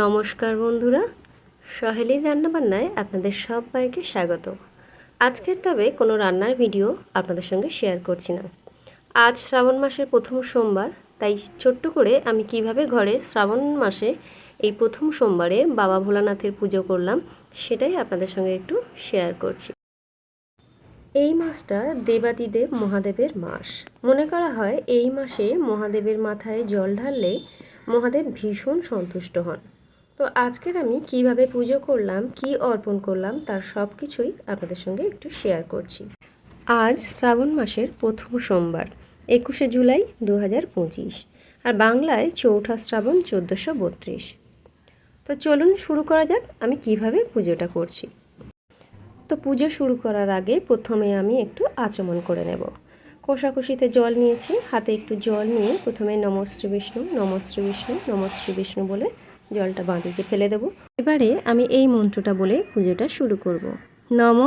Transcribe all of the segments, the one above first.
নমস্কার বন্ধুরা, সহেলির রান্নাবান্নায় আপনাদের সবাইকে স্বাগত। আজকের তবে কোনো রান্নার ভিডিও আপনাদের সঙ্গে শেয়ার করছি না। আজ শ্রাবণ মাসের প্রথম সোমবার, তাই ছোট্ট করে আমি কীভাবে ঘরে শ্রাবণ মাসে এই প্রথম সোমবারে বাবা ভোলানাথের পুজো করলাম সেটাই আপনাদের সঙ্গে একটু শেয়ার করছি। এই মাসটা দেবাদিদেব মহাদেবের মাস। মনে করা হয় এই মাসে মহাদেবের মাথায় জল ঢাললে মহাদেব ভীষণ সন্তুষ্ট হন। তো আজকের আমি কীভাবে পুজো করলাম, কি অর্পণ করলাম, তার সব কিছুই আপনাদের সঙ্গে একটু শেয়ার করছি। আজ শ্রাবণ মাসের প্রথম সোমবার, একুশে জুলাই দু হাজার পঁচিশ, আর বাংলায় চৌঠা শ্রাবণ চোদ্দোশো বত্রিশ। তো চলুন শুরু করা যাক, আমি কীভাবে পুজোটা করছি। তো পুজো শুরু করার আগে প্রথমে আমি একটু আচমন করে নেব। কষাকষিতে জল নিয়েছি, হাতে একটু জল নিয়ে প্রথমে নমশ্রী বিষ্ণু নমশ্রী বিষ্ণু নমশ্রী বিষ্ণু বলে জলটা বাঁদিকে ফেলে দেব। এবারে আমি এই মন্ত্রটা বলে পুজোটা শুরু করব। নম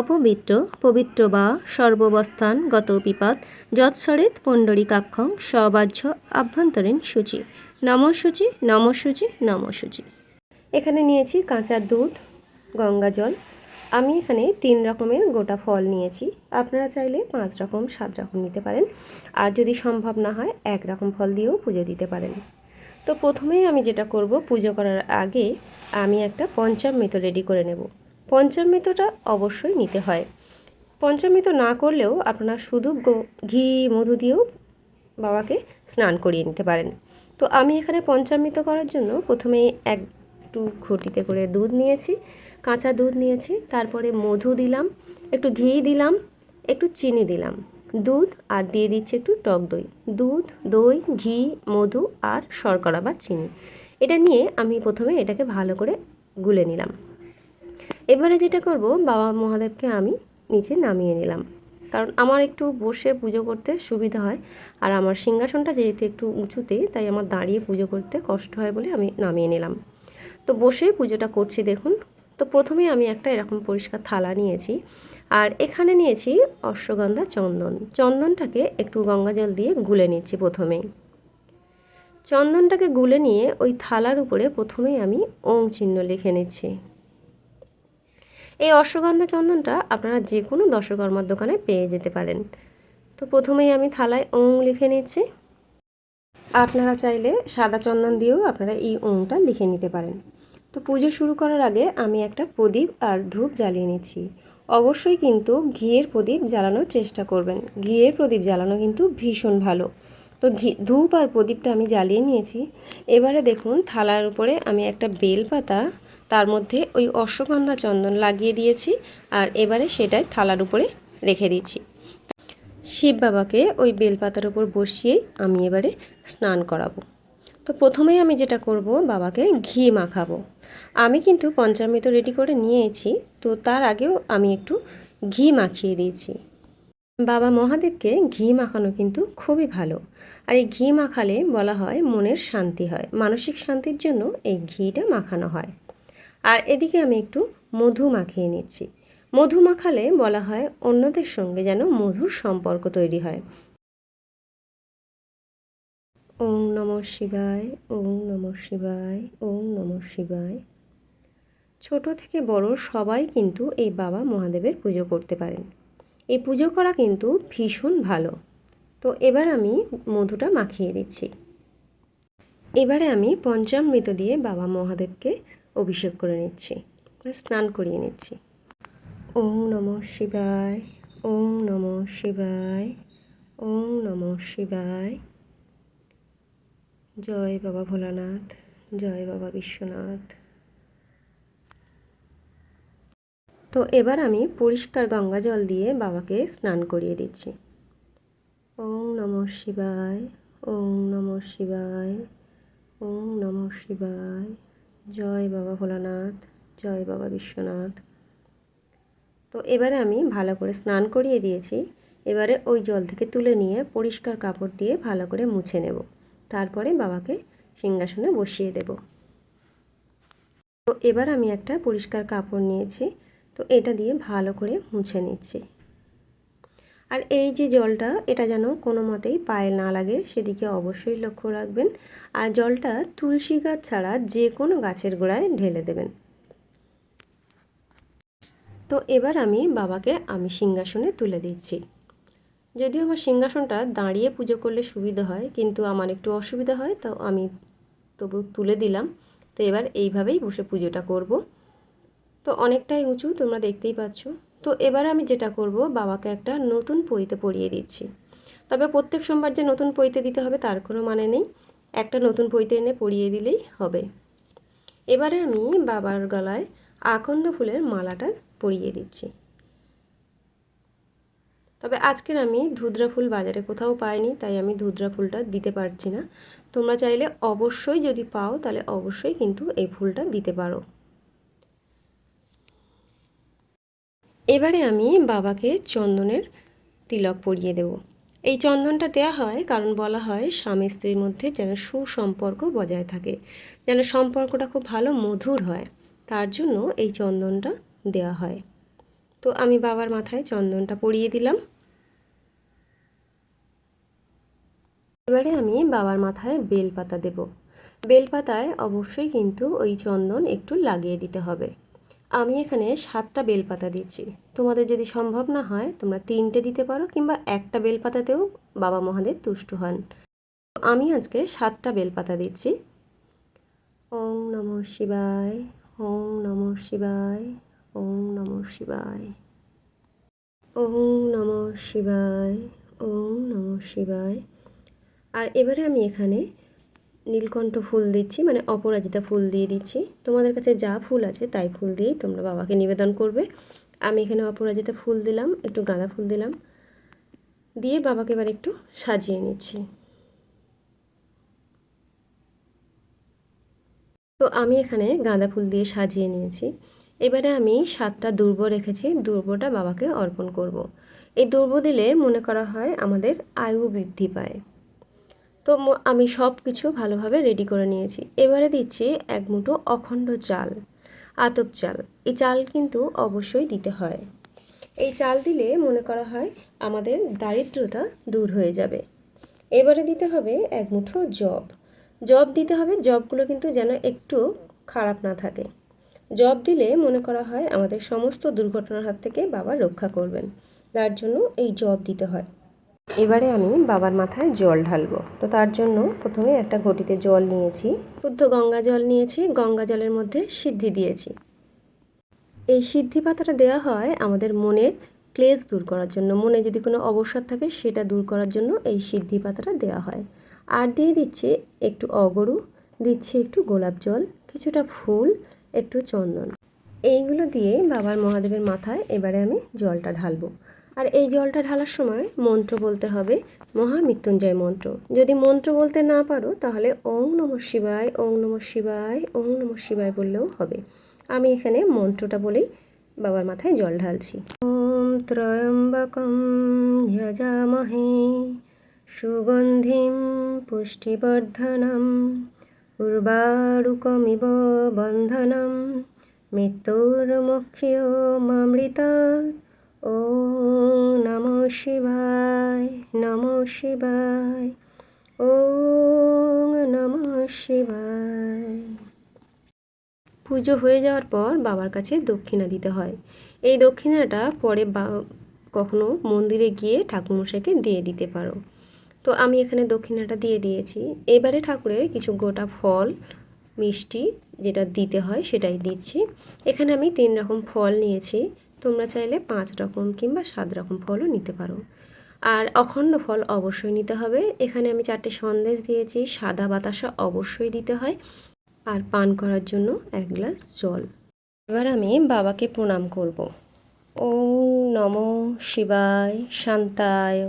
অপবিত্র, পবিত্র বা সর্ববস্থান গত পিপাত যৎসরেত পণ্ডরীকাক্ষং সবাহ্য আভ্যন্তরীণ সূচি। নম সূচি নম সূচি নম সূচি। এখানে নিয়েছি কাঁচা দুধ, গঙ্গা জল। আমি এখানে তিন রকমের গোটা ফল নিয়েছি। আপনারা চাইলে পাঁচ রকম, সাত রকম নিতে পারেন। আর যদি সম্ভব না হয়, এক রকম ফল দিয়েও পুজো দিতে পারেন। তো প্রথমেই আমি যেটা করব, পুজো করার আগে আমি একটা পঞ্চামৃত রেডি করে নেব। পঞ্চামৃতটা অবশ্যই নিতে হয়। পঞ্চামৃত না করলেও আপনারা শুধু ঘি, মধু দিয়েও বাবাকে স্নান করিয়ে নিতে পারেন। তো আমি এখানে পঞ্চামৃত করার জন্য প্রথমে একটু ঘটিতে করে দুধ নিয়েছি, কাঁচা দুধ নিয়েছি, তারপরে মধু দিলাম, একটু ঘি দিলাম, একটু চিনি দিলাম, দুধ আর দিয়ে দিচ্ছি একটু টক দই, দুধ, দই, ঘি, মধু আর শর্করা বা চিনি। এটা নিয়ে আমি প্রথমে এটাকে ভালো করে গুলে নিলাম। এবারে যেটা করব, বাবা মহাদেবকে আমি নিচে নামিয়ে নিলাম। কারণ আমার একটু বসে পুজো করতে সুবিধা হয়, আর আমার সিংহাসনটা যেহেতু একটু উঁচুতে, তাই আমার দাঁড়িয়ে পুজো করতে কষ্ট হয় বলে আমি নামিয়ে নিলাম। তো বসে পুজোটা করছি, দেখুন। তো প্রথমে আমি একটা এরকম পরিষ্কার থালা নিয়েছি আর এখানে নিয়েছি অশ্বগন্ধা চন্দন। চন্দনটাকে একটু গঙ্গা জল দিয়ে গুলে নিচ্ছি প্রথমেই। চন্দনটাকে গুলে নিয়ে ওই থালার উপরে প্রথমেই আমি ওং চিহ্ন লিখে নিচ্ছি। এই অশ্বগন্ধা চন্দনটা আপনারা যে কোনো দশকর্মার দোকানে পেয়ে যেতে পারেন। তো প্রথমেই আমি থালায় ওং লিখে নিচ্ছি। আপনারা চাইলে সাদা চন্দন দিয়েও আপনারা এই ওংটা লিখে নিতে পারেন। তো পুজো শুরু করার আগে আমি একটা প্রদীপ আর ধূপ জ্বালিয়ে নিচ্ছি। অবশ্যই কিন্তু ঘিয়ের প্রদীপ জ্বালানোর চেষ্টা করবেন। ঘিয়ের প্রদীপ জ্বালানো কিন্তু ভীষণ ভালো। তো ঘি, ধূপ আর প্রদীপটা আমি জ্বালিয়ে নিয়েছি। এবারে দেখুন, থালার উপরে আমি একটা বেলপাতা, তার মধ্যে ওই অশ্বগন্ধা চন্দন লাগিয়ে দিয়েছি আর এবারে সেটাই থালার উপরে রেখে দিচ্ছি। শিব বাবাকে ওই বেলপাতার উপর বসিয়েই আমি এবারে স্নান করাবো। তো প্রথমেই আমি যেটা করব, বাবাকে ঘি মাখাবো। আমি কিন্তু পঞ্চামৃত রেডি করে নিয়েছি, তো তার আগেও আমি একটু ঘি মাখিয়ে দিয়েছি। বাবা মহাদেবকে ঘি মাখানো কিন্তু খুবই ভালো। আর এই ঘি মাখালে বলা হয় মনের শান্তি হয়, মানসিক শান্তির জন্য এই ঘিটা মাখানো হয়। আর এদিকে আমি একটু মধু মাখিয়ে নিচ্ছি। মধু মাখালে বলা হয় অন্যদের সঙ্গে যেন মধুর সম্পর্ক তৈরি হয়। ওং নম শিবায় ওং নম শিবায় ওং নম শিবায়। ছোট থেকে বড় সবাই কিন্তু এই বাবা মহাদেবের পুজো করতে পারেন। এই পুজো করা কিন্তু ভীষণ ভালো। তো এবার আমি মধুটা মাখিয়ে দিচ্ছি। এবারে আমি পঞ্চামৃত দিয়ে বাবা মহাদেবকে অভিষেক করে নিচ্ছি স্নান করিয়ে নিচ্ছি। ওং নম শিবায় ওং নম শিবায় ওং নম শিবায়। জয় বাবা ভোলানাথ, জয় বাবা বিশ্বনাথ। তো এবার আমি পরিষ্কার গঙ্গা জল দিয়ে বাবাকে স্নান করিয়ে দিচ্ছি। ওং নম শিবায় ওং নম শিবায় ওং নম শিবায়। জয় বাবা ভোলানাথ, জয় বাবা বিশ্বনাথ। তো এবারে আমি ভালো করে স্নান করিয়ে দিয়েছি। এবারে ওই জল থেকে তুলে নিয়ে পরিষ্কার কাপড় দিয়ে ভালো করে মুছে নেব। তারপরে বাবাকে সিংহাসনে বসিয়ে দেব। তো এবার আমি একটা পরিষ্কার কাপড় নিয়েছি। তো এটা দিয়ে ভালো করে মুছে নিচ্ছি। আর এই যে জলটা, এটা যেন কোনো মতেই পায়ে না লাগে, সেদিকে অবশ্যই লক্ষ্য রাখবেন। আর জলটা তুলসী গাছ ছাড়া যে কোনো গাছের গোড়ায় ঢেলে দেবেন। তো এবার আমি বাবাকে আমি সিংহাসনে তুলে দিচ্ছি। যদিও আমার সিংহাসনটা দাঁড়িয়ে পুজো করলে সুবিধা হয়, কিন্তু আমার একটু অসুবিধা হয়, তো আমি তবু তুলে দিলাম। তো এবার এইভাবেই বসে পুজোটা করব। তো অনেকটাই উঁচু, তোমরা দেখতেই পাচ্ছ। তো এবার আমি যেটা করব, বাবাকে একটা নতুন পইতে পরিয়ে দিচ্ছি। তবে প্রত্যেক সোমবার যে নতুন পইতে দিতে হবে, তার কোনো মানে নেই। একটা নতুন পইতে এনে পরিয়ে দিলেই হবে। এবারে আমি বাবার গলায় আকন্দ ফুলের মালাটা পরিয়ে দিচ্ছি। তবে আজকের আমি ধুদ্রা ফুল বাজারে কোথাও পাইনি, তাই আমি ধুদ্রা ফুলটা দিতে পারছি না। তোমরা চাইলে অবশ্যই যদি পাও, তাহলে অবশ্যই কিন্তু এই ফুলটা দিতে পারো। এবারে আমি বাবাকে চন্দনের তিলক পরিয়ে দেব। এই চন্দনটা দেওয়া হয় কারণ বলা হয়, স্বামী স্ত্রীর মধ্যে যেন সুসম্পর্ক বজায় থাকে, যেন সম্পর্কটা খুব ভালো মধুর হয়। তার জন্য এই চন্দনটা দেওয়া হয়। তো আমি বাবার মাথায় চন্দনটা পরিয়ে দিলাম। এবারে আমি বাবার মাথায় বেলপাতা দেব। বেলপাতায় অবশ্যই কিন্তু ওই চন্দন একটু লাগিয়ে দিতে হবে। আমি এখানে সাতটা বেলপাতা দিচ্ছি তোমাদের যদি সম্ভব না হয়, তোমরা তিনটে দিতে পারো কিংবা একটা বেলপাতাতেও বাবা মহাদেব তুষ্ট হন। আমি আজকে সাতটা বেলপাতা দিচ্ছি। ওং নম শিবায় ওং নম শিবায়। ওং নম শিবায়। ওং নম শিবায় ওং নম শিবায়। আর এবারে আমি এখানে নীলকণ্ঠ ফুল দিচ্ছি মানে অপরাজিতা ফুল দিয়ে দিচ্ছি। তোমাদের কাছে যা ফুল আছে তাই ফুল দিয়েই তোমরা বাবাকে নিবেদন করবে। আমি এখানে অপরাজিতা ফুল দিলাম, একটু গাঁদা ফুল দিলাম। দিয়ে বাবাকে এবার একটু সাজিয়ে নিচ্ছি। তো আমি এখানে গাঁদা ফুল দিয়ে সাজিয়ে নিয়েছি। এবারে আমি সাতটা দুর্ব রেখেছি, দুর্বটা বাবাকে অর্পণ করব। এই দুর্ব দিলে মনে করা হয় আমাদের আয়ু বৃদ্ধি পায়। তো আমি সব কিছু ভালোভাবে রেডি করে নিয়েছি। এবারে দিচ্ছি এক মুঠো অখণ্ড চাল, আতপ চাল। এই চাল কিন্তু অবশ্যই দিতে হয়। এই চাল দিলে মনে করা হয় আমাদের দারিদ্রতা দূর হয়ে যাবে। এবারে দিতে হবে এক মুঠো জব জব দিতে হবে জবগুলো কিন্তু যেন একটু খারাপ না থাকে। জব দিলে মনে করা হয় আমাদের সমস্ত দুর্ঘটনার হাত থেকে বাবা রক্ষা করবেন। তার জন্য এই জব দিতে হয়। এবারে আমি বাবার মাথায় জল ঢালবো। তো তার জন্য প্রথমে একটা ঘটিতে জল নিয়েছি। শুদ্ধ গঙ্গা জল নিয়েছি, গঙ্গা জলের মধ্যে সিদ্ধি দিয়েছি। এই সিদ্ধি পাতাটা দেওয়া হয় আমাদের মনের ক্লেশ দূর করার জন্য। মনে যদি কোনো অবসাদ থাকে সেটা দূর করার জন্য এই সিদ্ধি পাতাটা দেওয়া হয়। আর দিয়ে দিচ্ছি একটু অগরু, দিচ্ছি একটু গোলাপ জল, কিছুটা ফুল একটু চন্দন। এইগুলো দিয়ে বাবার মহাদেবের মাথায় এবারে আমি জলটা ঢালবো। আর এই জলটা ঢালার সময় মন্ত্র বলতে হবে, মহামৃত্যুঞ্জয় মন্ত্র। যদি মন্ত্র বলতে না পারো, তাহলে ওং নম শিবায়, ওং নম শিবায়, ওং নম শিবায় বললেও হবে। আমি এখানে মন্ত্রটা বলেই বাবার মাথায় জল ঢালছি। ওম ত্রয়ম্বকম যজামহে সুগন্ধিম পুষ্টিবর্ধনম। উর্বারুকমিব বন্ধনম মৃত্যুর্মুখ্যমৃতা ও নম শিবায় নম শিবায় ও নম শিবায় পুজো হয়ে যাওয়ার পর বাবার কাছে দক্ষিণা দিতে হয়। এই দক্ষিণাটা পরে বা কখনো মন্দিরে গিয়ে ঠাকুরমশাইকে দিয়ে দিতে পারো। তো আমি এখানে দক্ষিণাটা দিয়ে দিয়েছি। এবারে ঠাকুরের কিছু গোটা ফল, মিষ্টি যেটা দিতে হয় সেটাই দিচ্ছি। এখানে আমি তিন রকম ফল নিয়েছি। তোমরা চাইলে পাঁচ রকম কিংবা সাত রকম ফলও নিতে পারো। আর অখণ্ড ফল অবশ্যই নিতে হবে। এখানে আমি চারটে সন্দেশ দিয়েছি। সাদা বাতাসা অবশ্যই দিতে হয়। আর পান করার জন্য এক গ্লাস জল। এবার আমি বাবাকে প্রণাম করব। ও নম শিবায় শান্তায়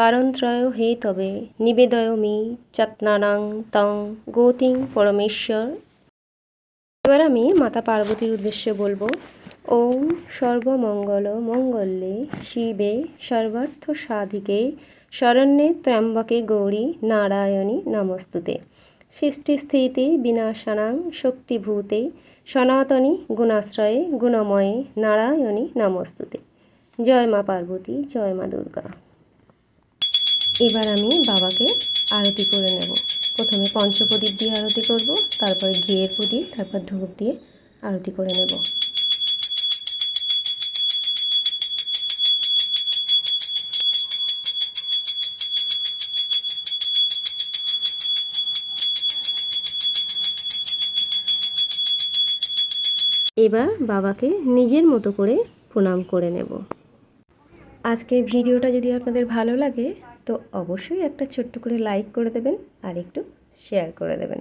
কারণত্রয় হে তবে নিবেদয় মি, চত্নানাং তং গৌতিং পরমেশ্বর। এবার আমি মাতা পার্বতীর উদ্দেশ্যে বলব, ওম সর্বমঙ্গল মঙ্গলে শিবে সর্বার্থ সাধিকে, শরণ্যে ত্র্যম্বকে গৌরী নারায়ণী নমস্তুতে। সৃষ্টি স্থিতি বিনাশানাং শক্তিভূতে, সনাতনী গুণাশ্রয়ে গুণময়ে নারায়ণী নমস্তুতে। জয় মা পার্বতী, জয় মা দুর্গা। এবার আমি বাবাকে আরতি করে নেব। প্রথমে পঞ্চপ্রদীপ দিয়ে আরতি করব, তারপরে ঘিয়ের প্রদীপ, তারপর ধূপ দিয়ে আরতি করে নেব। এবার বাবাকে নিজের মতো করে প্রণাম করে নেব। আজকের ভিডিওটা যদি আপনাদের ভালো লাগে তো অবশ্যই একটা ছোট্ট করে লাইক করে দেবেন আর একটু শেয়ার করে দেবেন।